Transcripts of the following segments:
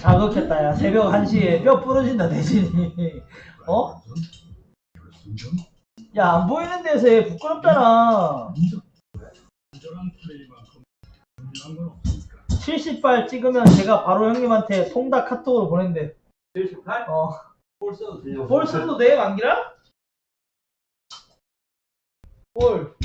자극했다 야 새벽 1시에 뼈 부러진다 대신이 어? 야 안 보이는 데서 해 부끄럽잖아 안전한 플레이만큼 중요한 건 없으니까. 70발 찍으면 제가 바로 형님한테 통닭 카톡으로 보낸대 78? 어 볼 써도 되냐고. 볼 써도 돼 만기라? 볼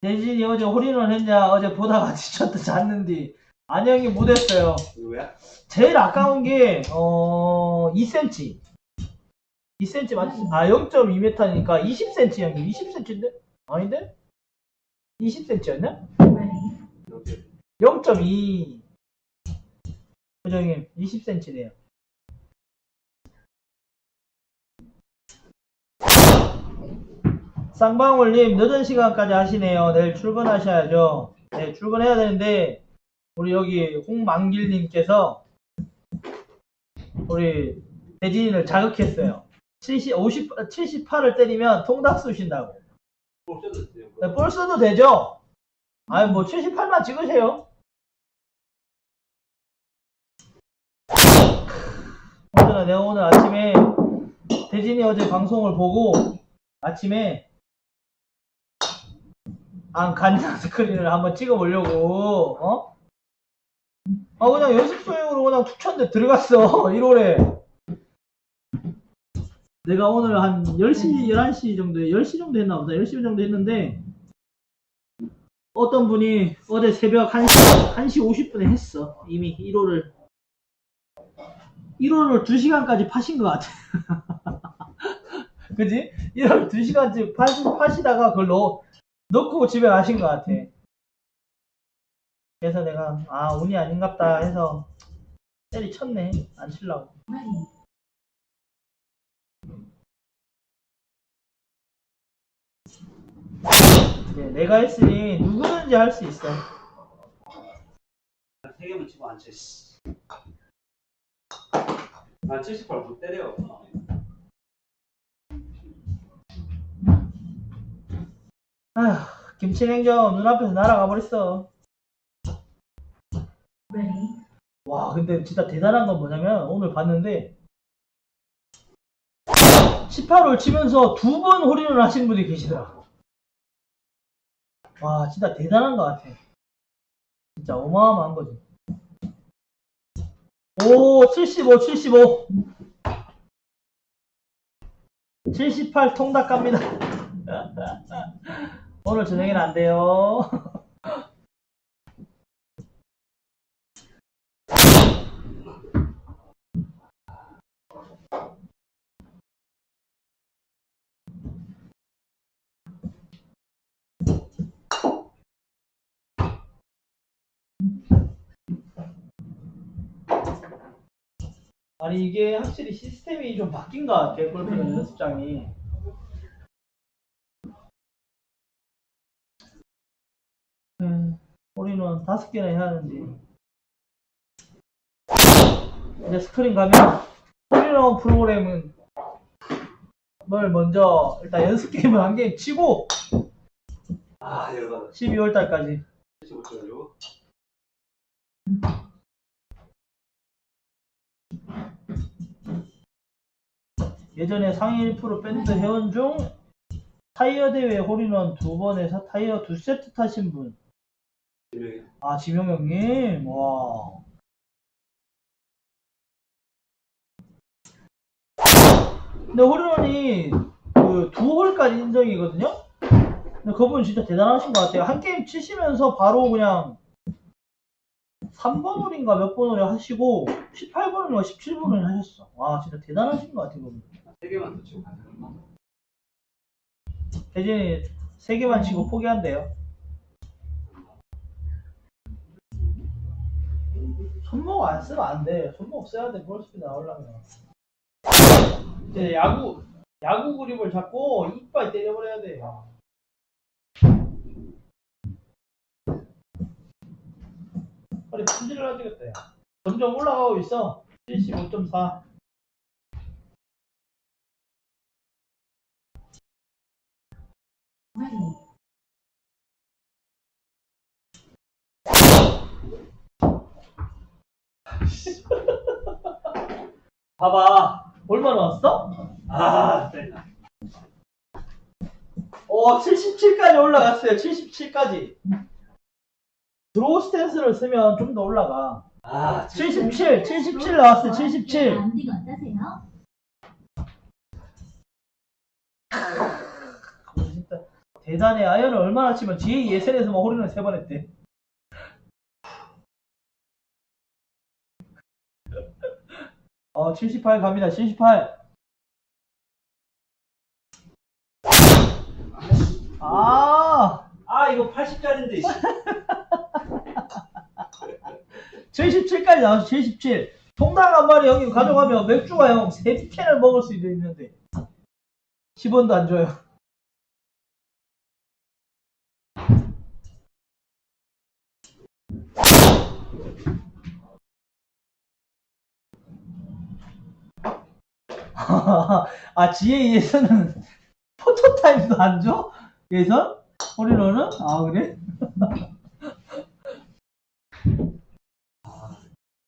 대진이 어제 홀인원 했냐 어제 보다가 지쳤다 잤는디 아니 형님 못했어요 누구야? 제일 아까운 게, 어, 2cm. 2cm 맞지? 아, 0.2m니까 20cm 형님. 20cm인데? 아닌데? 20cm였냐? 이렇게. 0.2. 그죠, 형님? 20cm네요. 쌍방울님, 늦은 시간까지 하시네요. 내일 출근하셔야죠. 네, 출근해야 되는데, 우리 여기 홍만길님께서 우리 대진이를 자극했어요. 70, 50, 78을 때리면 통닭 쑤신다고. 네, 볼 써도 되죠? 아니, 뭐 78만 찍으세요. 내가 오늘 아침에 대진이 어제 방송을 보고 아침에 안 간장 스크린을 한번 찍어 보려고, 어? 아, 그냥 연습 소용으로 그냥 툭 쳤는데 들어갔어, 1월에. 내가 오늘 한 10시, 11시 정도, 10시 정도 했나 보다. 10시 정도 했는데, 어떤 분이 어제 새벽 1시, 1시 50분에 했어. 이미 1호를. 1호를 2시간까지 파신 것 같아. 그지? 1호를 2시간째 파시, 파시다가 그걸 넣, 넣고 집에 가신 것 같아. 그래서 내가, 아, 운이 아닌갑다 해서 때리쳤네. 안 치려고. 네, 내가 했으니 누구든지 할 수 있어. 세 개만 치고 안 쳐. 씨. 난78못 때려. 아휴, 김치냉정 눈앞에서 날아가 버렸어. 와, 근데 진짜 대단한 건 뭐냐면 오늘 봤는데 18홀 치면서 두 번 홀인을 하신 분이 계시더라. 와, 진짜 대단한 것 같아. 진짜 어마어마한 거지. 오, 75, 75. 78 통닭 갑니다. 오늘 저녁에는 안 돼요. 아니 이게 확실히 시스템이 좀 바뀐 것 같아 골프 연습장이 우리는 다섯 개나 해야 하는데 이제 스크린 가면 홀인원 프로그램은 뭘 먼저 일단 연습 게임을 한 게임 치고 아, 열받아. 12월 달까지 75 쳐가지고. 예전에 상위 1% 밴드 회원 중 타이어 대회 홀인원 두 번에서 타이어 두 세트 타신 분. 아, 지명 형님. 와. 근데 홀인원이 그두 홀까지 인정이거든요? 근데 그분 진짜 대단하신 것 같아요. 한 게임 치시면서 바로 그냥 3번 홀인가 몇 번 홀에 하시고 18번 홀인가 17번 홀에 하셨어. 와, 진짜 대단하신 것 같아요, 그분. 세 개만 더 치고 가자. 대진이 세 개만 치고 포기한대요. 손목 안 쓰면 안 돼. 손목 써야 돼. 볼스피 나오려면. 이제 야구, 야구 그립을 잡고 이빨 때려버려야 돼. 허리 품질을. 야. 점점 올라가고 있어. 75.4. Ready. 봐봐. 얼마 나왔어? 아, 됐다. 오, 77까지 올라갔어요. 77까지. 드로우 스탠스를 쓰면 좀 더 올라가. 아, 77, 77 나왔어요. 77. 라운딩 어떠세요? 진짜 대단해. 아연을 얼마나 치면 GA 예선에서만 홀인을 세 번 했대. 어, 78 갑니다. 78. 아, 아 이거 80짜리인데. 77까지 나왔어. 77. 통닭 한 마리 여기 가져가면 맥주가 형 3캔을 먹을 수도 있는데 10원도 안 줘요. 아, GA에서는 포토타임도 안 줘? 예선? 홀리로는? 아, 그래?